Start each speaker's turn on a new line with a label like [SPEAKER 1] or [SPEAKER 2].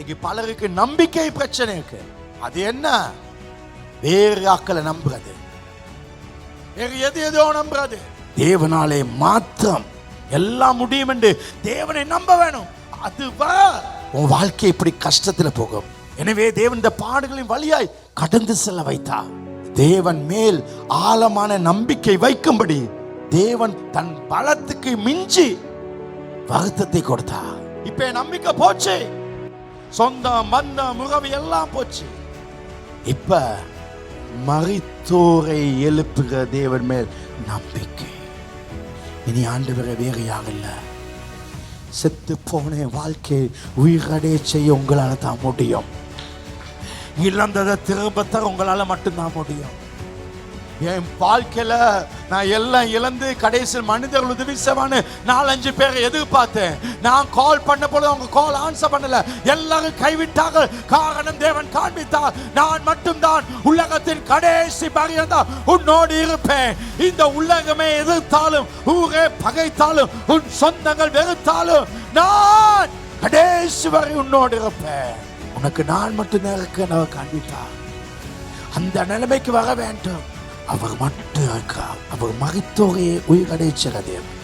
[SPEAKER 1] இன்னைக்கு பலருக்கு நம்பிக்கை பிரச்சனை இருக்கு. அது என்ன? வேறு ஆக்களை நம்புறது. வேறு எது எதோ நம்புறது. தேவனாலே மாத்திரம் எல்லாம் முடியும் என்று தேவனை நம்ப வேணும். அது உன் வாழ்க்கை இப்படி கஷ்டத்துல போகும். எனவே தேவன் இந்த பாடுகளின் வழியாய் கடந்து செல்ல வைத்தா தேவன் மேல் ஆழமான நம்பிக்கை வைக்கும்படி தேவன் தன் பலத்துக்கு மிஞ்சி வருத்தத்தை கொடுத்தா இப்ப நம்பிக்கை போச்சு. சொந்தம் பந்தம் முகவி எல்லாம் போச்சு. இப்ப மரித்தோரை எழுப்புகிற தேவன் மேல் நம்பிக்கை. இனி ஆண்டவரை வேறு யாரும் இல்லை. செத்து போன வாழ்க்கை உயிரடைய செய்ய உங்களால தான் முடியும். இழந்ததை திரும்ப தர உங்களால மட்டும்தான் முடியும். என் வாழ்க்கையில நான் எல்லாம் இழந்து கடைசியில் மனிதர்கள் உதவி செய்வான்னு நாலஞ்சு பேரை எதிர்பார்த்தேன். நான் கால் பண்ண போது அவங்க கால் ஆன்சர் பண்ணல. எல்லாரும் கைவிட்டாங்க காரணம் தேவன் காண்பித்தார். நான் மட்டும்தான். உலகத்தின் கடைசி பகிர்ந்தா உன்னோடு இருப்பேன். இந்த உலகமே எதிர்த்தாலும் ஊரே பகைத்தாலும் உன் சொந்தங்கள் வெறுத்தாலும் நான் கடைசி வரை உன்னோடு இருப்பேன். உனக்கு நான் மட்டும்தான் இருக்கேன் காண்பித்தார். அந்த நிலைமைக்கு வர வேண்டும். அவர் மட்டும் இருக்கிறார் அவர் மறித்தோரையே உயிரடைச்சிற தேவன்